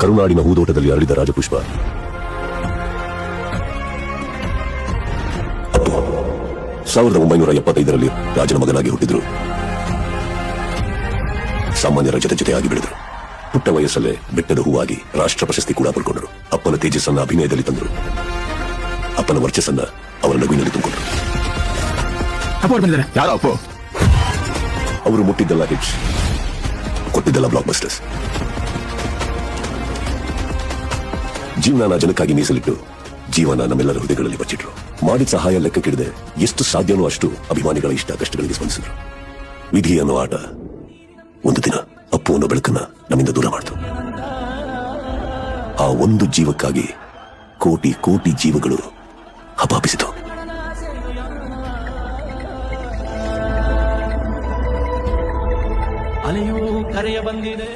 ಕರುನಾಡಿನ ಹೂದೋಟದಲ್ಲಿ ಅರಳಿದ ರಾಜಪುಷ್ಪ. ಸಾವಿರದ ಒಂಬೈನೂರ ಎಪ್ಪತ್ತೈದರಲ್ಲಿ ರಾಜನ ಮಗನಾಗಿ ಹುಟ್ಟಿದ್ರು. ಸಾಮಾನ್ಯರ ಜೊತೆ ಜೊತೆಯಾಗಿ ಬೆಳೆದರು. ಪುಟ್ಟ ವಯಸ್ಸಲ್ಲೇ ಬೆಟ್ಟದ ಹೂವಾಗಿ ರಾಷ್ಟ್ರ ಪ್ರಶಸ್ತಿ ಕೂಡ ಪಡ್ಕೊಂಡರು. ಅಪ್ಪನ ತೇಜಸ್ಸನ್ನ ಅಭಿನಯದಲ್ಲಿ ತಂದರು. ಅಪ್ಪನ ವರ್ಚಸ್ಸನ್ನ ಅವರ ನಗುವಿನಲ್ಲಿ ತುಂಬಿಕೊಂಡರು. ಅಪ್ಪ ಅವ್ರು ಬಂದಿದ್ದಾರೆ. ಯಾರೋ ಅಪ್ಪು? ಅವರು ಮುಟ್ಟಿದ್ದಲ್ಲ ಹಿಟ್ಸ್ ಕೊಟ್ಟಿದ್ದಲ್ಲ ಬ್ಲಾಕ್ ಬಸ್ಟರ್ಸ್ ಜೀವನ ಜನಕ್ಕಾಗಿ ಮೀಸಲಿಟ್ಟು ಜೀವನ ನಮ್ಮೆಲ್ಲರ ಹೃದಯಗಳಲ್ಲಿ ಬಚ್ಚಿಟ್ರು. ಮಾಡಿದ ಸಹಾಯ ಲೆಕ್ಕಕ್ಕಿಡದೆ ಎಷ್ಟು ಸಾಧ್ಯನೋ ಅಷ್ಟು ಅಭಿಮಾನಿಗಳ ಇಷ್ಟ ಕಷ್ಟಗಳಿಗೆ ಸ್ಪಂದಿಸಿದ್ರು. ವಿಧಿ ಅನ್ನೋ ಆಟ ಒಂದು ದಿನ ಅಪ್ಪು ಅನ್ನೋ ಬೆಳಕನ್ನ ನಮ್ಮಿಂದ ದೂರ ಮಾಡ್ತು. ಆ ಒಂದು ಜೀವಕ್ಕಾಗಿ ಕೋಟಿ ಕೋಟಿ ಜೀವಗಳು ಹಪಾಪಿಸಿತು ಅಲೆಯೂ ಕರೆಯ ಬಂದಿದೆ.